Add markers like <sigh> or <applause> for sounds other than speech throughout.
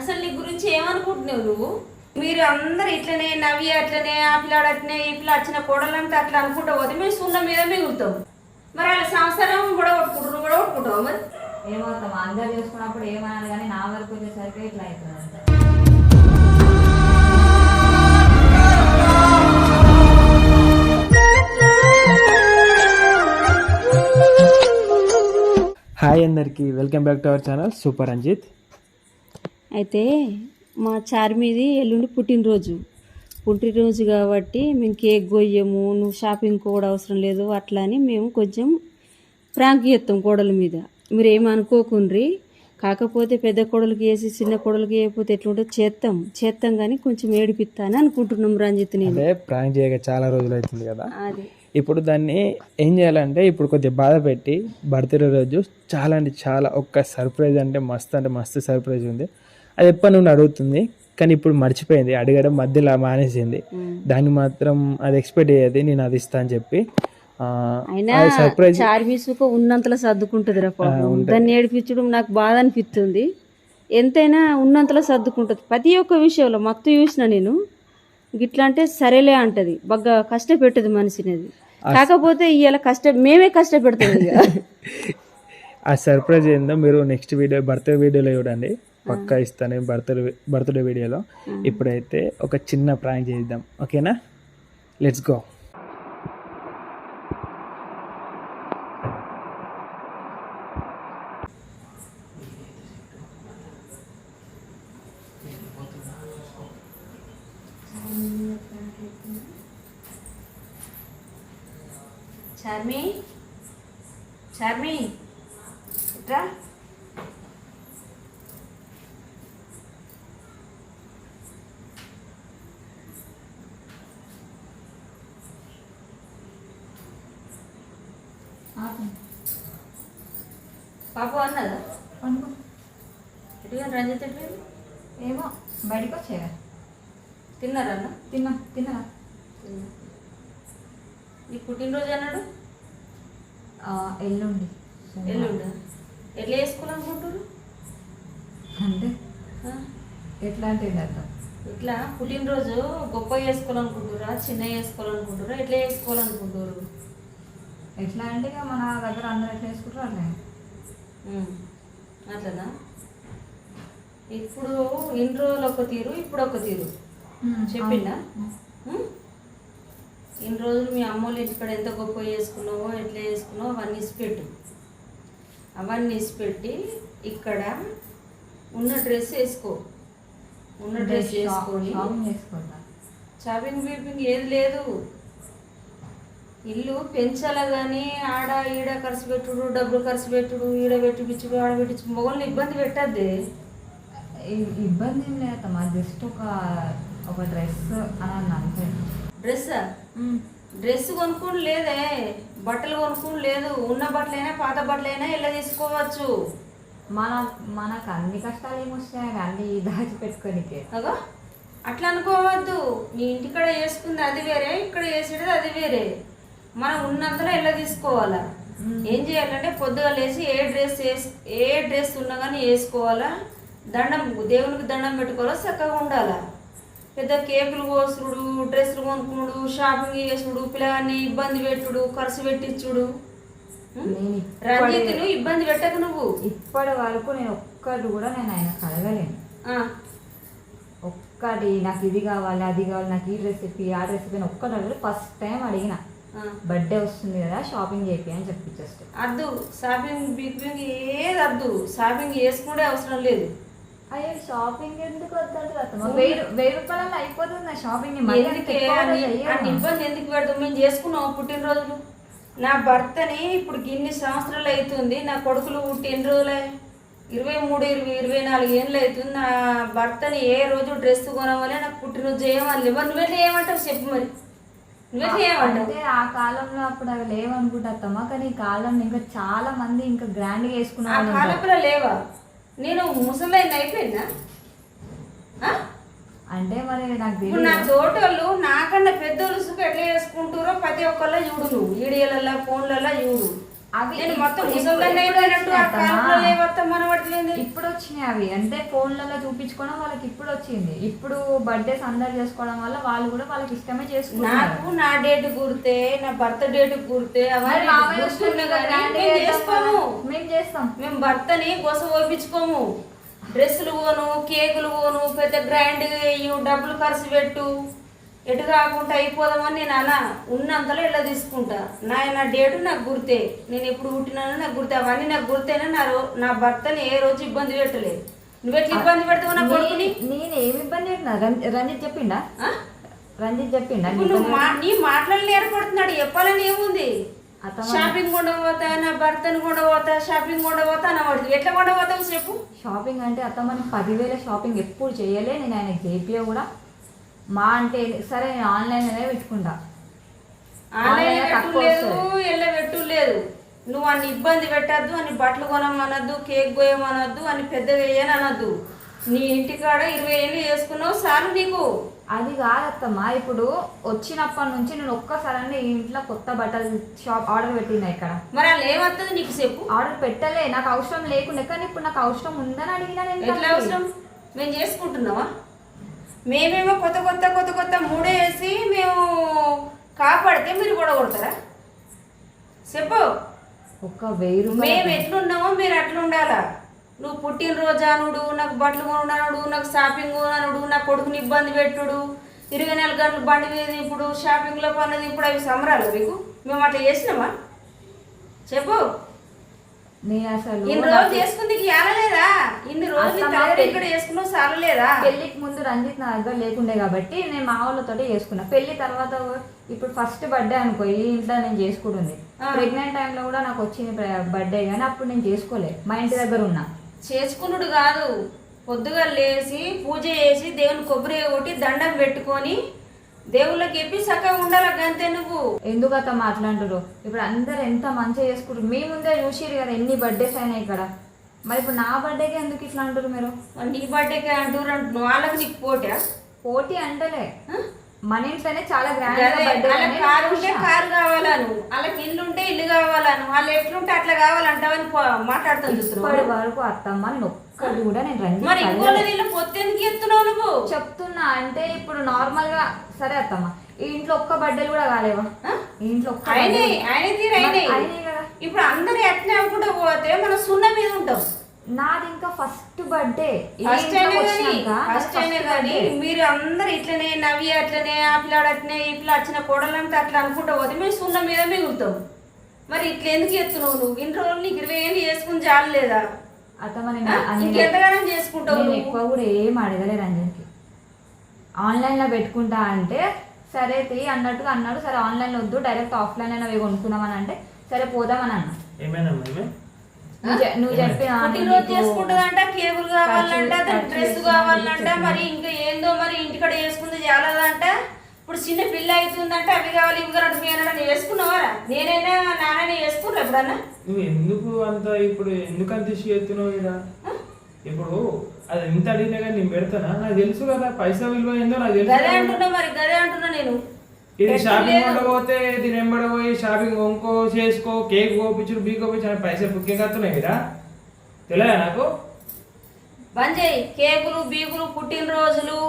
అసలు నీ గురించి ఏమనుకుంటున్నావు నువ్వు? మీరు అందరు ఇట్లనే నవ్వి అట్లనే ఆ పిల్లాడు అట్లనే ఈ పిల్ల వచ్చిన కోడలంటే అట్లా అనుకుంటా పోతే మేము సున్న మీద మిగులుతాం. మరి వాళ్ళ సంవత్సరం కూడా కొట్టుకుంటారు కూడా కొట్టుకుంటావు మరి? ఏమవుతాం అందరు చేసుకున్నప్పుడు ఏమనాలి కానీ నా వరకు వచ్చేసరికి ఇట్లా అవుతుంది హాయ్ అందరికీ welcome back to our channel super Ranjith అయితే మా చార్మిది ఎల్లుండి పుట్టినరోజు. పుట్టినరోజు కాబట్టి మేము కేక్ కొయ్యము నువ్వు షాపింగ్ కూడా అవసరం లేదు అట్లా అని మేము కొంచెం ప్రాంక్ చేస్తాం కోడల మీద. మీరు ఏమనుకోకుండ్రి కాకపోతే పెద్ద కోడలికి వేసి చిన్న కోడలికి వేయకపోతే ఎట్లుంటుందో చేస్తాం చేస్తాం కానీ కొంచెం ఏడిపిస్తా అని అనుకుంటున్నాం రంజిత్ నేను. ప్రాంక్ చేయక చాలా రోజులు అవుతుంది కదా. అది. ఇప్పుడు దాన్ని ఏం చేయాలంటే ఇప్పుడు కొద్దిగా బాధ పెట్టి బర్త్డే రోజు చాలా అంటే చాలా ఒక్క సర్ప్రైజ్ అంటే మస్తు అంటే మస్తు సర్ప్రైజ్ ఉంది. అది ఎప్పటి నుండి అడుగుతుంది? కానీ ఇప్పుడు మర్చిపోయింది. అడగడం మధ్యలో మానేసింది. దాన్ని మాత్రం అది ఎక్స్పెక్ట్ అయ్యేది నేను అది ఇస్తా అని చెప్పి. సర్ప్రైజ్ ఉన్నంతలో సర్దుకుంటుంది రా దాన్ని ఏడిపించడం నాకు బాధ అనిపిస్తుంది. ఎంతైనా ఉన్నంతలో సర్దుకుంటుంది. ప్రతి ఒక్క విషయంలో మొత్తం చూసిన నేను గిట్లా అంటే సరేలే అంటది. బాగా కష్టపెట్టదు మనిషిని అది కాకపోతే ఇవాళ కష్ట మేమే కష్టపెడతాం <laughs> ఆ సర్ప్రైజ్ ఏందో మీరు నెక్స్ట్ వీడియో బర్త్డే వీడియోలో చూడండి. పక్కా ఇస్తాను బర్త్డే బర్త్డే వీడియోలో. ఇప్పుడైతే ఒక చిన్న ప్రాంక్ చేద్దాం. ఓకేనా? Let's go Charmi? చార్మి? ఇట్రా పాప అన్నదా అనుకో ఎటుగా రంజిత్ ఎటు ఏమో బయటకు వచ్చేగా తిన్నారా అన్న? తిన్నా తిన్నా. నీ పుట్టినరోజు అన్నాడు? ఎల్లుండి. ఎల్లుండా? ఎట్లా వేసుకోవాలనుకుంటారు అంటే ఎట్లాంటిది అర్థం? ఇట్లా పుట్టినరోజు గొప్ప చేసుకోవాలనుకుంటురా చిన్న చేసుకోవాలనుకుంటురా ఎట్లా చేసుకోవాలనుకుంటారు ఎట్లా అంటే ఇక మన దగ్గర అందరు ఎట్లా వేసుకుంటారు అట్లా అట్లనా? ఇప్పుడు ఇన్ని రోజులు ఒక తీరు? ఇప్పుడు ఒక తీరు? చెప్పిండా? ఉమ్? ఇన్ని రోజులు మీ అమ్మోళ్ళు ఇంటికాడ ఎంత గొప్ప చేసుకున్నావో ఎట్లా చేసుకున్నావో అవన్నీ ఇసిపెట్టు. అవన్నీ ఇసిపెట్టి ఇక్కడ ఉన్న డ్రెస్ వేసుకో. ఉన్న డ్రెస్ వేసుకొని షాపింగ్ షాపింగ్ బీపింగ్ ఏది లేదు. ఇల్లు పెంచాల కానీ ఆడ ఈడ ఖర్చు పెట్టుడు డబ్బులు ఖర్చు పెట్టుడు ఈడ పెట్టిపించుడు ఆడ పెట్టించు మొగల్ని ఇబ్బంది పెట్టద్దే. ఇబ్బంది ఏం లేదమ్మా జస్ట్ ఒక ఒక డ్రెస్ అని అన్న అంతే. డ్రెస్ డ్రెస్ కొనుక్కోని లేదే. బట్టలు కొనుక్కోని లేదు. ఉన్న బట్టలైనా పాత బట్టలైనా ఇలా తీసుకోవచ్చు. మన మనకు అన్ని కష్టాలు ఏమొస్తాయి అన్ని దాచి పెట్టుకోనికే అగో అట్లా అనుకోవద్దు. నీ ఇంటికాడ వేసుకుంది అది వేరే ఇక్కడ వేసేది అది వేరే. మనం ఉన్నంతలో ఎలా తీసుకోవాలా? ఏం చేయాలంటే పొద్దుగా లేచి ఏ డ్రెస్ వేసి ఏ డ్రెస్ ఉన్నా కానీ వేసుకోవాలా? దండం దేవునికి దండం పెట్టుకోవాలా? చక్కగా ఉండాలా? పెద్ద కేకులు కోసుడు డ్రెస్సులు కొనుక్కుడు షాపింగ్ చేసుడు పిల్లగాన్ని ఇబ్బంది పెట్టుడు ఖర్చు పెట్టించుడు. రంజిత్ను ఇబ్బంది పెట్టకు నువ్వు. ఇప్పటి వరకు నేను ఒక్కటి కూడా నేను ఆయన కలగలేను ఒక్కటి నాకు ఇది కావాలి అది కావాలి నాకు ఈ డ్రెస్ ఇప్పి ఆ డ్రెస్ ఇప్పి ఒక్కటి అడగలేదు ఫస్ట్ టైం అడిగిన. బర్త్డే వస్తుంది కదా షాపింగ్ చేపి అని చెప్పి జస్ట్ అద్దు షాపింగ్ బిగ్ బిగ్ ఏది అద్దు షాపింగ్ చేసుకుంటే అవసరం లేదు. అయ్యో షాపింగ్ ఎందుకు వద్దంటారు వెయ్యి వెయ్యి రూపాయలు అయిపోతుంది? నా షాపింగ్ ఇబ్బంది ఎందుకు పెడతాం మేము చేసుకున్నాం పుట్టినరోజులు. నా భర్తని ఇప్పుడు గిన్ని సంవత్సరాలు అవుతుంది నా కొడుకులు పుట్టి ఎన్ని రోజులే ఇరవై మూడు ఇరవై ఇరవై నాలుగు ఏళ్ళు అవుతుంది. నా భర్తని ఏ రోజు డ్రెస్ కొనవాలి నాకు పుట్టినరోజు చేయమని మరి నువ్వెట్లా ఏమంటావు చెప్పు మరి. నువ్వెట్లా ఏమంటావు అంటే ఆ కాలంలో అప్పుడు అవి లేవనుకుంటామా కానీ ఈ కాలంలో ఇంకా చాలా మంది ఇంకా గ్రాండ్గా ఆ వేసుకున్న వాళ్ళు ఉంటారు. కాలంలో లేవా? నేను ముసలైన అయిపోయిందా? అంటే మరి నాకు ఇప్పుడు నా తోటోళ్ళు నాకన్నా పెద్దోళ్ళు సుఖ ఎట్లా చేసుకుంటారో ప్రతి ఒక్కళ్ళ చూడు నువ్వు. వీడియోలల్లో ఫోన్లలో చూడు. అవి నేను మొత్తం ఇప్పుడు- వచ్చినాయి అవి. అంటే ఫోన్లలో చూపించుకోవడం వాళ్ళకి ఇప్పుడు వచ్చింది ఇప్పుడు బర్త్డేస్ అందరు చేసుకోవడం వల్ల వాళ్ళు కూడా వాళ్ళకి ఇష్టమే చేసుకుంటున్నారు. నాకు నా డేట్ గుర్తే నా భర్త డేట్ గుర్తే చేసుకోము చేస్తాం. మేము చేస్తాం. మేము భర్తని గొస ఓపించుకోము. డ్రెస్సులు పోను కేకులు పోను పెద్ద గ్రాండ్ వేయు డబ్బులు ఖర్చు పెట్టు. ఎటు కాకుండా అయిపోదామని నేను అలా ఉన్నంతలో ఇలా తీసుకుంటా. నా నా డేటు నాకు గుర్తే. నేను ఎప్పుడు పుట్టినానో నాకు గుర్తే. అవన్నీ నాకు గుర్తేనే నా రో నా భర్తని ఏ రోజు ఇబ్బంది పెట్టలేదు. నువ్వు ఎట్లా ఇబ్బంది పెడతావు నా కొడుకుని? నేను ఏమి ఇబ్బంది పెట్టినా? రంజిత్ చెప్పిండా? రంజిత్ చెప్పిండా? నువ్వు నీ మాటలను ఏర్పడుతున్నాడు చెప్పాలని ఏముంది? షాపింగ్ కొండపోతా నా భర్తను కొండపోతా షాపింగ్ కొండపోతా నా వాడిది ఎట్లా కొండపోతావు చెప్పు. షాపింగ్ అంటే అత్త మనం పదివేల షాపింగ్ ఎప్పుడు చేయలే. నేను ఆయనకి చేపియా కూడా మా అంటే సరే నేను పెట్టుకుంటా. ఆన్లైన్ ఆన్లైన్లో పెట్టు తక్కువ లేదు వస్తుంది. ఎల్ల పెట్టు లేదు నువ్వు అన్ని ఇబ్బంది పెట్టద్దు అని బట్టలు కొనమనద్దు కేక్ పోయమనద్దు అని పెద్దగా వేయని అనద్దు నీ ఇంటికాడ ఇరవై ఏళ్ళు చేసుకున్నావు చాలు నీకు. అది కాదత్తమ్మా ఇప్పుడు వచ్చినప్పటి నుంచి నేను ఒక్కసారి ఇంట్లో కొత్త బట్టలు షాప్ ఆర్డర్ పెట్టినా ఇక్కడ? మరి అలా ఏమవుతుంది నీకు చెప్పు. ఆర్డర్ పెట్టలే నాకు అవసరం లేకుండా కానీ ఇప్పుడు నాకు అవసరం ఉందని అడిగినా నేను అవసరం? మేము చేసుకుంటున్నావా మేమేమో కొత్త కొత్త కొత్త కొత్త మూడే వేసి మేము కాపాడితే మీరు కూడా కొడతారా? చెప్పు. ఒక్క వెయ్యి మేము ఎట్లున్నామో మీరు అట్లా ఉండాలా నువ్వు పుట్టినరోజు అనుడు నాకు బట్టలు కొనడు నాకు షాపింగ్ కొనడు నా కొడుకుని ఇబ్బంది పెట్టుడు ఇరవై నాలుగు గంటలు బండి మీద ఇప్పుడు షాపింగ్లో పన్నది ఇప్పుడు అవి సంబరాలు మీకు మేము అట్లా చేసినామా? చెప్పు. నేను అసలు ఇన్ని రోజులు చేసుకుంది ఇన్ని రోజులు ఇక్కడ చేసుకున్నావు పెళ్ళికి ముందు రంజిత్ నా దగ్గర లేకుండే కాబట్టి నేను మా వాళ్ళతోటి చేసుకున్నా. పెళ్ళి తర్వాత ఇప్పుడు ఫస్ట్ బర్త్డే అనుకో ఈ ఇంట్లో నేను చేసుకుంటుంది. ప్రెగ్నెంట్ టైంలో కూడా నాకు వచ్చింది బర్త్డే కానీ అప్పుడు నేను చేసుకోలే మా ఇంటి దగ్గర ఉన్నా. చేసుకున్నాడు కాదు. పొద్దుగా లేచి పూజ చేసి దేవుని కొబ్బరి కొట్టి దండం పెట్టుకొని దేవుళ్ళకి చెప్పి చక్కగా ఉండాలి గంతే నువ్వు? ఎందుకు అత్త మాట్లాడురు? ఇప్పుడు అందరు ఎంత మంచిగా చేసుకుంటారు. మీ ముందే చూసిరు కదా ఎన్ని బర్త్డేస్ అయినాయి ఇక్కడ. మరి ఇప్పుడు నా బర్త్డేకి ఎందుకు ఇట్లా అంటారు మీరు? నీ బర్త్డేకి అంటారు అంటున్నావు వాళ్ళకి నీకు పోటా పోటీ అంటలే. మన ఇంట్లోనే చాలా గ్రాండ్ కారు ఉంటే కారు కావాలను వాళ్ళకి ఇల్లు ఉంటే ఇల్లు కావాలను వాళ్ళు ఎట్లుంటే అట్లా కావాలంటావని ఇప్పటి చూస్తున్నావు? వరకు అత్తమ్మ నేను ఒక్కటి కూడా నేను రంజిత్ మరి అడగలే. ఇంకోళ్ళ వీళ్ళు పొత్తెందుకు ఎత్తున్నావు నువ్వు? చెప్తున్నా అంటే ఇప్పుడు నార్మల్గా సరే అత్తమ్మ ఇంట్లో ఒక్క బర్త్డేలు కూడా కాలేవా? ఇంట్లో ఒక్క ఆయనే ఆయన కదా. ఇప్పుడు అందరు ఎట్లా అనుకుంటూ పోతే మనం సున్న మీద ఉంటాం. నాది ఇంకా ఫస్ట్ బర్త్డే ఫస్ట్ అయినా కానీ ఫస్ట్ అయినా కానీ మీరు అందరు ఇట్లనే నవ్వి అట్లనే ఆ పిల్లాడు అట్లనే ఈ పిల్ల వచ్చిన కోడలంతా అట్లా అనుకుంటూ పోతే మేము సున్న మీద మిగులుతాం. మరి ఇట్లా ఎందుకు ఎత్తున్నావు నువ్వు? ఇన్ని రోజులు నీకు ఇరవై ఏళ్ళు చేసుకుని చాలు లేదా ఇంకెంతగానం చేసుకుంటావు నేను ఎక్కువ కూడా ఏం అడగలే రంజన్కి ఆన్లైన్లో పెట్టుకుంటా అంటే సరే తీ అన్నట్టుగా అన్నాడు సరే ఆన్లైన్లో వద్దు డైరెక్ట్ ఆఫ్లైన్ అయినా పోయి కొనుక్కుందామని అంటే సరే పోదామని అన్నా. నువ్వు? చెప్పిన చేసుకుంటుందంట కేబుల్ కావాలంట డ్రెస్ కావాలంట. మరి ఇంకా ఏందో మరి ఇంటికాడ చేసుకుంది చాలదంట ఇప్పుడు చిన్న పిల్ల అవుతుందంటే అవి కావాలి ఇవి కావాలి మీ అన్న వేసుకున్నావారా? నేనైనా నాన్న వేసుకున్నా ఎప్పుడన్నా నువ్వు ఎందుకు అంత ఇప్పుడు ఎందుకు అంత ఇష్యూ ఎత్తున్నావు ఇక ఇప్పుడు అది ఎంత అడిగినా కానీ నేను పెడతానా? నాకు తెలుసు కదా పైసా విలువ ఏందో నాకు తెలుసు గదే. అంటున్నా మరి గదే అంటున్నా నేను. ఇది షాపింగ్. ఉండకపోతే దీని వెంబడి పోయి షాపింగ్ కొనుక్కో చేసుకో కేక్ కోపించుడు బీ కోపించు అని పైసలు బుకింగ్ వస్తున్నాయి కదా తెలియదా నాకు? బంద్ చేయి కేకులు బీకులు పుట్టినరోజులు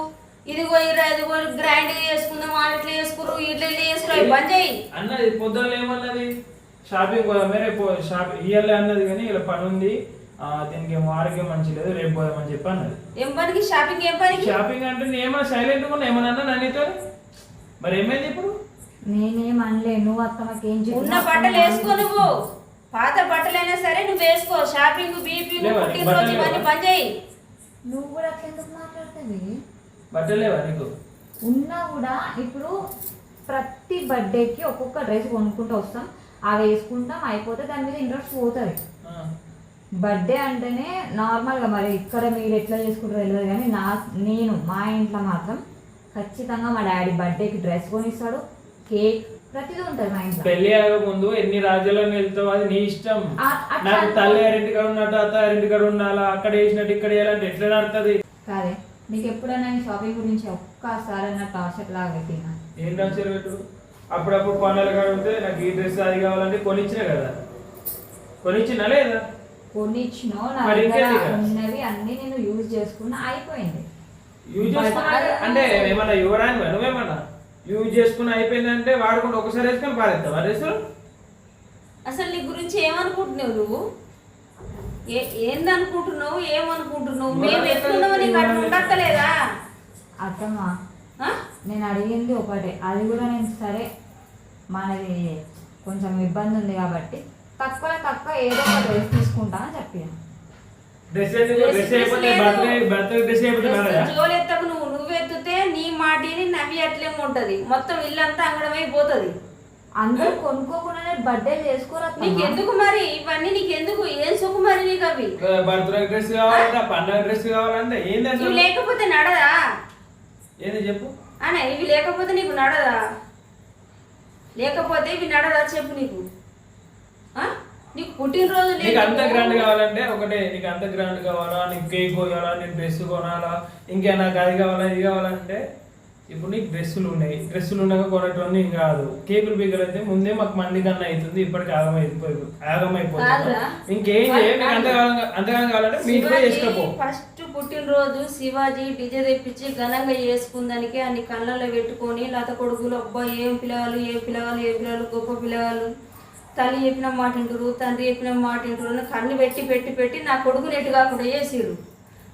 ఇదిగో ఇరా ఇదిగో గ్రైండ్ చేసుకుందాం వాళ్ళు ఇట్లా చేసుకురు ఇట్లా ఇట్లా చేసుకురు అవి బంద్ చేయి. అన్నది పొద్దున్న ఏమన్నది? షాపింగ్ పోదాం రేపు షాపింగ్ ఇయ్యాలి అన్నది కానీ ఇలా పని ఉంది. ఆ, దీనికి ఏమో ఆరోగ్యం మంచి లేదు రేపు పోదామని చెప్పి అన్నది. ఏం పనికి? షాపింగ్ ఏం పనికి? షాపింగ్ అంటే నేను ఏమైనా సైలెంట్ ఉన్నా ఏమన్నా అన్నా నన్నీతో మరి ఏమైంది ఇప్పుడు? నేనేం అనలే నువ్వు అత్తమ్మకి ఏం చెప్పినా ఉన్న బట్టలు వేసుకో నువ్వు. పాత బట్టలైనా సరే నువ్వు వేసుకో. షాపింగ్ లేవా? పుట్టినరోజు ఇవన్నీ? బంద్ చేయి. నువ్వు కూడా అట్లా ఎందుకు మాట్లాడుతుంది బట్టలేవా నీకు? ఉన్నా కూడా ఇప్పుడు ప్రతి బర్త్డేకి ఒక్కొక్క డ్రెస్ కొనుక్కుంటూ వస్తాం. అవి వేసుకుంటాం అయిపోతే దాని మీద ఇంట్రెస్ట్ పోతుంది. బర్త్డే అంటేనే నార్మల్గా మరి ఇక్కడ మీరు ఎట్లా చేసుకుంటారో తెలియదు కానీ నా నేను మా ఇంట్లో మాత్రం ఖచ్చితంగా మా డాడీ బర్త్డేకి డ్రెస్ కొనిస్తాడు కేక్ ప్రతిదీ ఉంటుంది మా ఇంట్లో. పెళ్ళి అయ్యే ముందు ఎన్ని రాజ్యాలను వెళ్తావు అది నీ ఇష్టం. నాకు తల్లి గారింటి కాడ ఉన్నట్టు అత్త గారింటి కాడ ఉండాలా? అక్కడ వేసినట్టు ఇక్కడ వేయాలంటే ఎట్లా నడుతుంది? నీకు ఎప్పుడైనా ఈ షాపింగ్ గురించి ఒక్కసారి అన్న టార్చర్ లాగా పెట్టినా? ఏం రాశారు పెట్టు? అప్పుడప్పుడు పండుగలు కడిగితే నాకు ఈ డ్రెస్ అది కావాలంటే కొనిచ్చిన కదా. కొనిచ్చిందా లేదా? కొనిచ్చినో నా మరి దగ్గర ఇంకేంటి ఇక? ఉన్నవి అన్ని నేను యూజ్ చేసుకున్నా అయిపోయింది. యూజ్ చేసుకున్నా అంటే ఏమన్నా ఇవ్వడానికి నువ్వేమన్నా? యూజ్ చేసుకుని అయిపోయిందంటే వాడుకుంటూ ఒకసారి వేసుకొని పారేస్తావా డ్రెస్సులు అసలు నీ గురించి ఏమనుకుంటున్నావు నువ్వు? ఏందనుకుంటున్నావు? ఏమనుకుంటున్నావు? మేము ఎట్లున్నావు నీకు అట్లా ఉండక్కలేదా? అత్తమ్మా? నేను అడిగింది ఒకటే. అది కూడా నేను సరే మనది కొంచెం ఇబ్బంది ఉంది కాబట్టి తక్కువ తక్కువ ఏదో ఒక డ్రెస్ తీసుకుంటా అని చెప్పాను. డ్రెస్ నువ్వు. నువ్వు ఎత్తుతే నీ మాటిని నవ్వి అట్లేం ఉంటది. మొత్తం ఇల్లంతా అంగడమైపోతుంది. అందరూ కొనుక్కోకుండానే బర్త్డే చేసుకోరా నీకు ఎందుకు మరి? ఇవన్నీ నీకు ఎందుకు ఏం సుఖు మరి నీకు అవి బర్త్డే డ్రెస్ కావాలంటే పండగ డ్రెస్ కావాలంటే ఏంది ఇవి అసలు లేకపోతే నడదా? ఏంది చెప్పు? అన్న ఇవి లేకపోతే నీకు నడదా? లేకపోతే ఇవి నడదా చెప్పు నీకు. ఆ? నీకు పుట్టినరోజు నీకు అంత. గ్రాండ్ కావాలంటే ఒకటే నీకు అంత గ్రాండ్ కావాలా? నీకు కేక్ కొనాలా నీకు డ్రెస్ కొనాలా? ఇంకా నాకు అది కావాలా ఇది కావాలంటే ఇప్పుడు నీకు డ్రెస్సులు ఉన్నాయి. డ్రెస్సులు ఉన్నాక కొనటం కాదు. కేకులు బీకులు అయితే ముందే మాకు మంది కన్నా అవుతుంది. ఇప్పటికి ఆగం అయిపోయి ఆగం అయిపోతుంది. ఇంకేం చేయం నీకు అంత కావాలంగా అంతగానం కావాలంటే మీ ఇంట్లో చేసుకోపో. ఫస్ట్ పుట్టినరోజు శివాజీ డిజే తెప్పించి ఘనంగా చేసుకుందానికి అన్ని కళ్ళల్లో పెట్టుకొని లత కొడుకులు అబ్బా ఏం పిల్లగాలు ఏం పిల్లగాలు ఏం పిల్లలు గొప్ప పిల్లగాలు తల్లి చెప్పిన మాట వింటారు తండ్రి చెప్పిన మాట అని కన్ను పెట్టి పెట్టి పెట్టి నా కొడుకుని ఎటు కాకుండా చేసిరు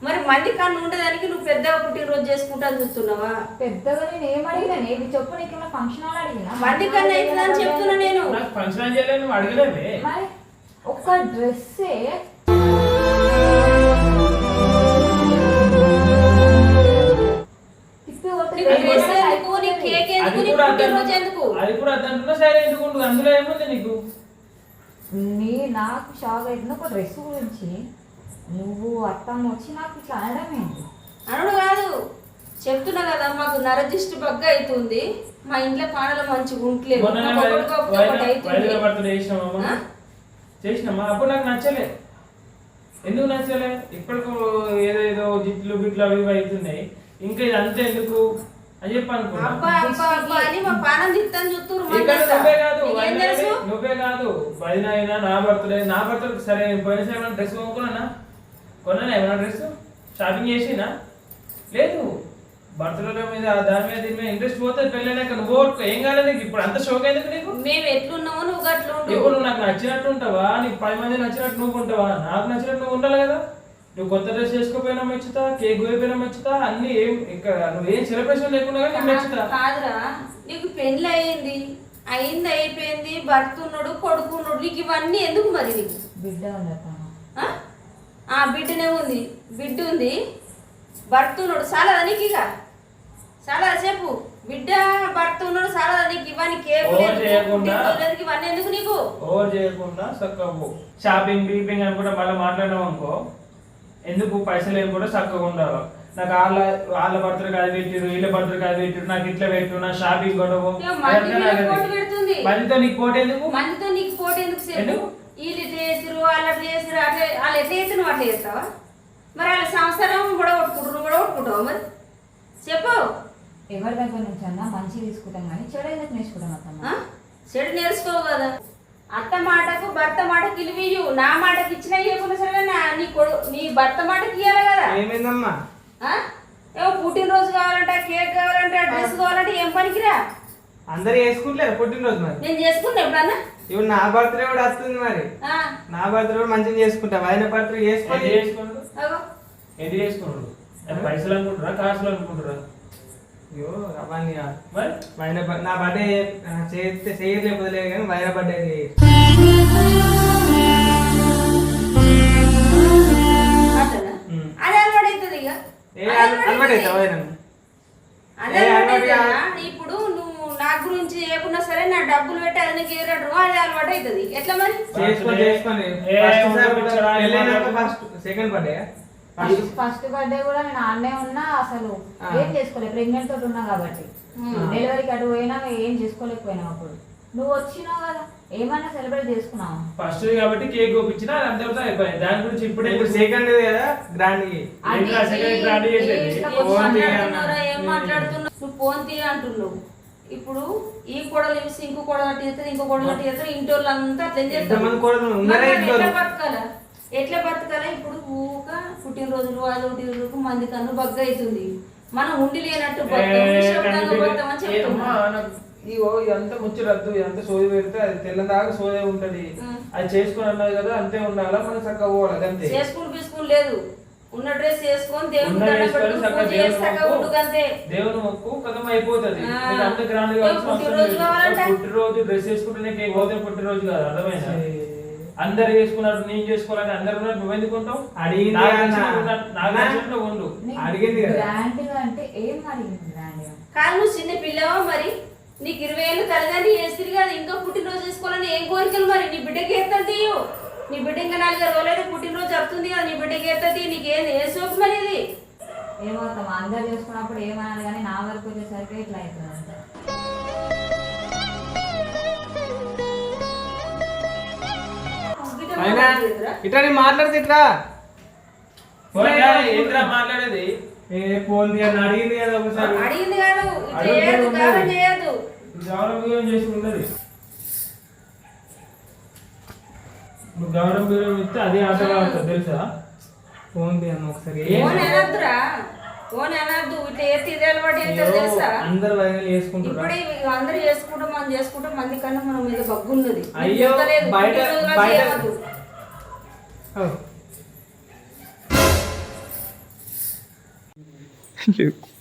మరి మంది కన్ను ఉండేదానికి నువ్వు పెద్దగా పుట్టినరోజు చేసుకుంటా చూస్తున్నావా? పెద్దగా నేను ఏం అడిగినా ఇది చెప్పు నీకు ఏమైనా ఫంక్షన్ హాల్ అడిగినా? మంది కన్ను అవుతుందని చెప్తున్నా నేను. నాకు ఫంక్షన్ చేయలేదు నువ్వు అడగలేవే మరి ఒక్క డ్రెస్సే తిప్పి కొడితే నీకు వేరే డ్రెస్ అది కూడా అద్దంటున్నా సరే ఎందుకు? అందులో ఏముంది నీకు? నీ నాకు షాక్ అవుతుంది ఒక డ్రెస్ గురించి నువ్వు అత్తమ్మ వచ్చి నాకు ఇట్లా అనడం ఏంటి అనుడు కాదు. చెప్తున్నా కదా మాకు నరదిష్టి బగ్గ అవుతుంది. మా ఇంట్లో పానలు మంచిగా ఉంటలేదు మొన్ననే నాకు ఒకటి కాకపోతే ఒకటి వైద్య అవుతుంది బర్త్డే చేసినామా ఆ? చేసినామా? అప్పుడు నాకు నచ్చలే. ఎందుకు నచ్చలే? ఇప్పటికు ఏదేదో జిట్లు బిట్లు అవి ఇవి అవుతున్నాయి. ఇంకా ఇది అంతే ఎందుకు? అని చెప్పి అనుకున్నా. అబ్బా అబ్బా అబ్బా అని మా పానం తిత్తాను చూస్తున్నారు ఇక్కడ మందంతా. నువ్వే కాదు అయినా నా బర్త్డే నా బర్త్డే సరే పోయినసారి డ్రెస్ కొనుక్కున్నా కొన్నానా ఏమైనా డ్రెస్ షాపింగ్ చేసినా? లేదు. బర్త్డే మీద దాని మీద దీని మీద ఇంట్రెస్ట్ పోతే పెళ్ళైనాక నువ్వు. ఏం కాలేదు నీకు? ఇప్పుడు అంత షోక్ ఎందుకు నీకు? మేము ఎట్లున్నామో నువ్వు ఉండు. ఇప్పుడు నువ్వు నాకు నచ్చినట్టు ఉంటావా? నీకు పది మంది నచ్చినట్టు నువ్వు ఉంటావా? నాకు నచ్చినట్టు నువ్వు ఉండాలి కదా. నువ్వు కొత్త డ్రెస్ వేసుకోపోయినా మెచ్చుతా కేక్ పోయిపోయినా మెచ్చుతా అన్ని ఏం ఇంకా నువ్వు ఏం సెలబ్రేషన్ లేకుండా కానీ నీకు మెచ్చుతా. కాదురా. నీకు పెళ్ళి అయింది. అయింది అయిపోయింది. భర్త ఉన్నాడు కొడుకు ఉన్నాడు. నీకు ఇవన్నీ ఎందుకు మరి నీకు? బిడ్డ అత్తమ్మ ఆ? బిడ్డనే ఉంది. బిడ్డ ఉంది. భర్త ఉన్నాడు. చాలా నీకు ఇక? చాలా చెప్పు. బిడ్డ భర్త ఉన్నాడు. చాలా నీకు ఇవన్నీ కేకు లేదు, ఇవన్నీ ఎందుకు నీకు? ఓవర్ చేయకుండా చక్కగా. షాపింగ్ బీపింగ్ అని కూడా మళ్ళీ మాట్లాడినాం అనుకో. ఎందుకు పైసలు ఏం కూడా చక్కగా ఉండాలి. నాకు వాళ్ళ వాళ్ళ బర్త్డే అది పెట్టిరు వీళ్ళ బర్త్డే అది పెట్టిరు నాకు ఇట్లా పెట్టు నా షాపింగ్ పెడుతుంది. మందితో నీకు పోటీ ఎందుకు? మందితో నీకు సేపు ఎందుకు? వీళ్ళు వాళ్ళు అట్లా చేసిరు అట్లా వాళ్ళు ఎట్లా చేసి నువ్వు అట్లా చేస్తావా? మరి వాళ్ళ సంవత్సరం కూడా కొట్టుకుంటారు నువ్వు కూడా కొట్టుకుంటావు మరి? చెప్పు. ఎవరి దగ్గర నుంచి అన్నా మంచి తీసుకుంటాం కానీ చెడు ఎందుకు నేర్చుకుంటాం అత్తమ్మ? ఆ? చెడు నేర్చుకోవు కదా. అత్త మాటకు భర్త మాటకి ఇలివియు నా మాటకి ఇచ్చిన ఇవ్వకుండా సరే నా కొడు నీ భర్త మాటకి ఇవ్వాలి కదా. ఏమైందమ్మా? ఆ? ఏమో పుట్టినరోజు కావాలంటే కేక్ కావాలంటే డ్రెస్ కావాలంటే ఏం పనికిరా? అందరు వేసుకుంటలేరు పుట్టినరోజు మరి. నేను చేసుకున్నా ఎప్పుడన్నా? ఇప్పుడు నా బర్త్డే కూడా వస్తుంది మరి. ఆ, నా బర్త్డే కూడా మంచిగా చేసుకుంటా. ఆయన బర్త్డే చేసుకొని చేసుకున్నాడు అది పైసలు అనుకుంటారా? కాసులు అనుకుంటారా? అయ్యో అవన్నీ. మరి? బ- నా బర్త్డే చేస్తే లేదు కానీ వైర బర్త్డే అలవాటు అవుతుంది ఇక అలవాటు అలవాటు అవుతా అవుతుంది. ఇప్పుడు నా గురించి చేయకున్నా సరే నా డబ్బులు పెట్టి అది నీకు అదే అలవాటు అవుతుంది. ఎట్లా మరి? First second birthday first first birthday కూడా నేను ఆడనే ఉన్నా అసలు. ఏం చేసుకోలేదు ప్రెగ్నెంట్ తోటి ఉన్నా కాబట్టి. డెలివరీకి అటు పోయినా ఏం చేసుకోలేకపోయినావు అప్పుడు. నువ్వు వచ్చినావు కదా ఏమన్నా సెలబ్రేట్ చేసుకున్నావు? ఫస్ట్ కాబట్టి కేక్ ఒప్పించిన అది అందరితో అయిపోయింది దాని గురించి ఇప్పుడే ఇప్పుడు సెకండ్ కదా గ్రాండ్ grand చేసేది. మాట్లాడుతున్నావు నువ్వు ఫోన్ తీయ అంటున్నావు. ఇప్పుడు ఈ కోడలు చూసి ఇంకో కోడలు అట్టు చేస్తారు ఇంకో కోడలు అట్టు చేస్తారు ఇంటి అట్లా ఇంట్లో? ఎట్లా బతకాలా? ఎట్లా బతకాలా? ఇప్పుడు ఊక పుట్టినరోజులు అదొకటి ఇదొకటి మంది కన్ను బగ్గ అవుతుంది మనం ఉండి లేనట్టు బతాం, నిశ్శబ్దంగా బతాం అని చెప్తున్నా. ఇగో ఇదంతా ముచ్చరద్దు ఇదంతా సోది పెడితే అది తెల్లదాకా సోదే ఉంటది. అది చేసుకుని అన్నది కదా అంతే ఉండాలా? మనం చక్కగా పోవాలి అంతే. చేసుకుని పిసుకుని లేదు. ఉన్న డ్రెస్ వేసుకొని దేవుని దేవుని మొక్కు. కథం అయిపోతుంది అంత గ్రాండ్ పుట్టినరోజు డ్రెస్ వేసుకుంటేనే కేక్ పోతే పుట్టినరోజు కాదు అర్థమైనా అందరు చేసుకున్నట్టు నేను చేసుకోవాలని అందరు ఉన్నట్టు నువ్వు ఎందుకుంటావు అడిగింది ఉండు. అడిగింది కదా. నువ్వు చిన్న పిల్లవా మరి? నీకు ఇరవై ఏళ్ళు తలగాని వేస్తుంది కాదు ఇంకా పుట్టినరోజు చేసుకోవాలని ఏం కోరికలు మరి? నీ బిడ్డకి ఎత్తంది నీ బిడ్డ ఇంకా నాలుగు రోజులైతే పుట్టినరోజు చెప్తుంది కదా నీ బిడ్డకి ఎత్తది నీకేం ఏ సోకు మరి ఇది ఏమవుతాం అందరు చేసుకున్నప్పుడు ఏమనాలి కానీ నా వరకు వచ్చేసరికి ఇట్లా అవుతుంది? ఇట్లా నేను మాట్లాడితే ఇట్లా? మాట్లాడేది? ఏ ఫోన్ తీయని అడిగింది కదా ఒకసారి. అడిగింది కాదు చేయదు. చేయదు గౌరవం ఇస్తే అదే ఆటగా ఉంటుంది తెలుసా? ఫోన్ తీయను ఒకసారి. ఓన్ అనద్దురా ఓన్ అనద్దు ఇట్లా ఇది అలవాటు ఏంటో తెలుసా? అందరు వైరల్ చేసుకుంటారు ఇప్పుడే అందరూ చేసుకుంటాం మనం చేసుకుంటాం మంది కన్నా మన మీద బగ్గు ఉన్నది. అయ్యో, బయట- <laughs>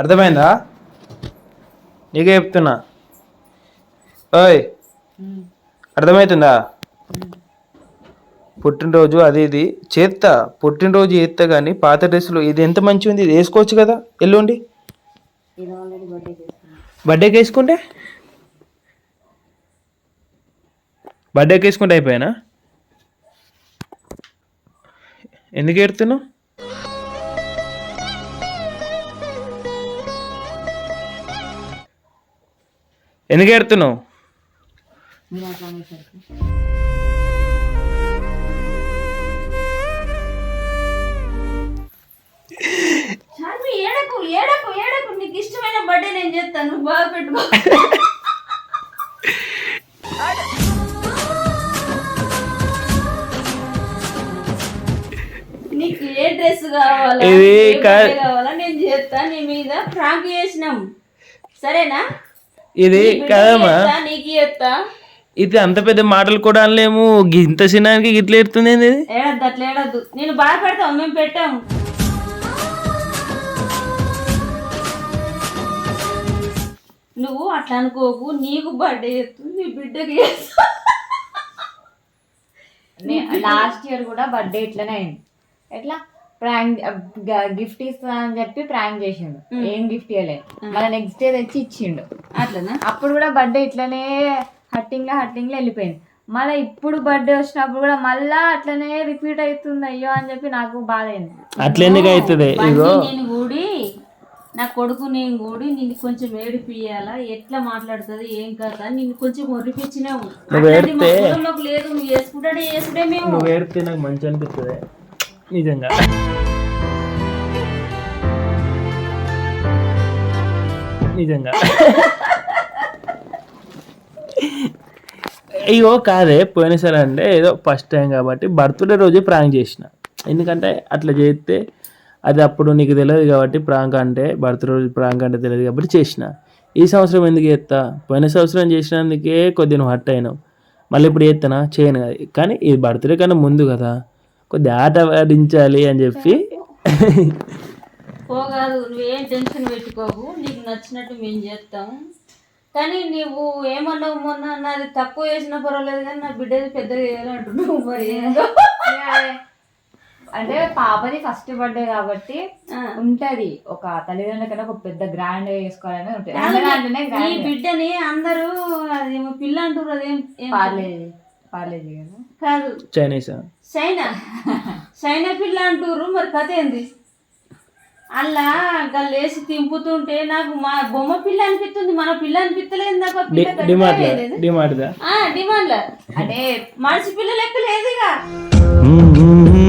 అర్థమైందా? నీకే చెప్తున్నా. ఓయ్ అర్థమవుతుందా పుట్టినరోజు అది ఇది. చేస్తా పుట్టినరోజు చేస్తా కానీ పాత డ్రెస్సులు ఇది ఎంత మంచిగా ఉంది ఇది వేసుకోవచ్చు కదా ఎల్లుండి? బర్త్డేకి వేసుకుంటే? బర్త్డేకి వేసుకుంటే అయిపోయానా? ఎందుకు ఏడుతున్నావు? ఎందుకు ఏడకు ఏడకు ఏడకు. నీకు ఇష్టమైన బర్త్డే నేను చేస్తాను. బాగా పెట్టుకో నీకు ఏ డ్రెస్ కావాలా? ఇది నేను చేస్తా నీ మీద. ఫ్రాంక్ చేసినాం. సరేనా? ఇది కదమ్మా? ఇది అంత పెద్ద మాటలు కూడా అనలేము. ఇంత సినానికి ఇట్లా ఎడుతుంది ఏంది ఇది? ఏడద్దు అట్లా ఏడద్దు. నేను బాగా పెడతాం మేము పెట్టాము. నువ్వు అట్లా అనుకోకు నీకు బర్త్డే చేస్తుంది నీ బిడ్డకి. లాస్ట్ ఇయర్ కూడా బర్త్డే ఇట్లనే అయింది. ఎట్లా? ప్రాంక్ గిఫ్ట్ ఇస్తా అని చెప్పి ప్రాంక్ చేసిండు. ఏం గిఫ్ట్ ఇవ్వలేదు మళ్ళీ నెక్స్ట్ డే తెచ్చి ఇచ్చిండు. అట్లనా? అప్పుడు కూడా బర్త్డే ఇట్లనే హట్టింగ్లో హట్టింగ్లో వెళ్ళిపోయింది. మళ్ళీ ఇప్పుడు బర్త్డే వచ్చినప్పుడు కూడా మళ్ళా అట్లనే రిపీట్ అవుతుంది అయ్యో అని చెప్పి నాకు బాధ అయింది అట్లా ఎందుకు అవుతుంది? నేను కూడి నా కొడుకు నేను కూడి నిన్ను కొంచెం ఏడిపియాలా ఎట్లా మాట్లాడుతుంది? ఏం కదా నిన్ను కొంచెం ఒరిపించినావు. నువ్వు అట్లాంటి మా ఏడితే- కులంలోకి లేదు నువ్వు వేసుకుంటాడే వేసుడే మేము. నువ్వు ఏడితే నాకు మంచి అనిపిస్తుంది. నిజంగా. నిజంగా. అయ్యో కాదే పోయినసారి అంటే ఏదో ఫస్ట్ టైం కాబట్టి బర్త్డే రోజు ప్రాంక్ చేసిన. ఎందుకంటే అట్లా చేస్తే అది అప్పుడు నీకు తెలియదు కాబట్టి ప్రాంక్ అంటే బర్త్డే రోజు ప్రాంక్ అంటే తెలియదు కాబట్టి చేసిన. ఈ సంవత్సరం ఎందుకు చేస్తా? పోయిన సంవత్సరం చేసినందుకే కొద్దిగా నువ్వు హట్ అయినావు. మళ్ళీ ఇప్పుడు చేస్తానా చేయను కానీ ఈ బర్త్డే కన్నా ముందు కదా. కొద్దిగా ఆట ఆడించాలి అని చెప్పి పోగాదు నువ్వేం టెన్షన్ పెట్టుకోకు నీకు నచ్చినట్టు మేము చేస్తాం కానీ నువ్వు ఏమన్నావు మొన్న నాది తక్కువ చేసినా పర్వాలేదు కానీ నా బిడ్డది పెద్దగా చేయాలంటున్నావు మరి. అంటే పాపది ఫస్ట్ బర్త్డే కాబట్టి ఆ. ఉంటది ఒక తల్లిదండ్రుల కన్నా ఒక పెద్ద గ్రాండ్ చేసుకోవాలని ఉంటుంది ఈ. బిడ్డని అందరూ అదేమో పిల్ల అంటారు అదేం ఏం కదా? కాదు. చైనీస్? చైనా. చైనా పిల్ల అంటారు మరి కథ ఏంది? అలా గల్లేసి తింపుతుంటే నాకు మా బొమ్మ పిల్ల అనిపిస్తుంది మన పిల్ల అనిపిస్తలేదు నాకు డిమాండ్ అంటే మనిషి పిల్ల లెక్క లేదు ఇక దా